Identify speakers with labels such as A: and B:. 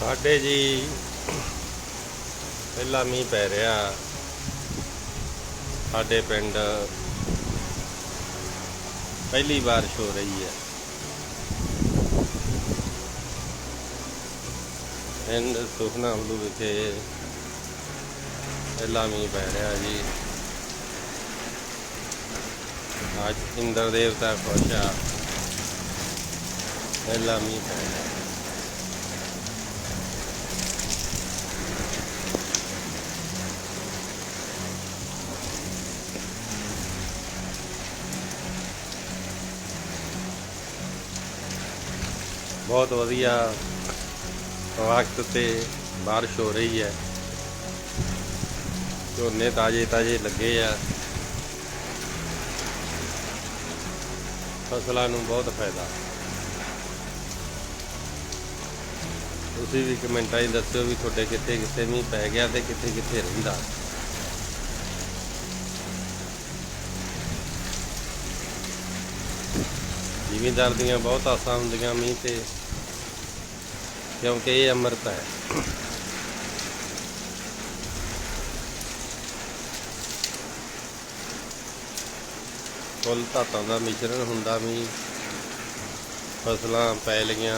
A: ਸਾਡੇ ਜੀ ਪਹਿਲਾ ਮੀਂਹ ਪੈ ਰਿਹਾ। ਸਾਡੇ ਪਿੰਡ ਪਹਿਲੀ ਬਾਰਿਸ਼ ਹੋ ਰਹੀ ਹੈ। ਪਿੰਡ ਸੁਖਨਾ ਬਲੂ ਵਿਖੇ ਪਹਿਲਾ ਮੀਂਹ ਪੈ ਰਿਹਾ ਜੀ। ਅੱਜ ਇੰਦਰ ਦੇਵਤਾ ਖੁਸ਼ ਆ। ਪਹਿਲਾ ਮੀਂਹ ਪੈ ਰਿਹਾ। ਬਹੁਤ ਵਧੀਆ ਵਕਤ ਤੇ ਬਾਰਿਸ਼ ਹੋ ਰਹੀ ਹੈ। ਝੋਨੇ ਤਾਜੇ ਤਾਜੇ ਲੱਗੇ ਆ। ਫਸਲਾਂ ਨੂੰ ਬਹੁਤ ਫਾਇਦਾ। ਤੁਸੀਂ ਵੀ ਕਮੈਂਟਾਂ 'ਚ ਦੱਸਿਓ ਵੀ ਤੁਹਾਡੇ ਕਿੱਥੇ ਕਿੱਥੇ ਮੀਂਹ ਪੈ ਗਿਆ ਤੇ ਕਿੱਥੇ ਕਿੱਥੇ ਰਹਿੰਦਾ। ਜ਼ਿਮੀਂਦਾਰ ਦੀਆਂ ਬਹੁਤ ਆਸਾਂ ਹੁੰਦੀਆਂ ਮੀਂਹ ਤੇ। ਕਿਉਂਕਿ ਇਹ ਅੰਮ੍ਰਿਤ ਹੈ। ਕੁੱਲ ਧਾਤਾਂ ਦਾ ਮਿਸ਼ਰਣ ਹੁੰਦਾ ਵੀ ਫਸਲਾਂ ਪੈ ਲਈਆਂ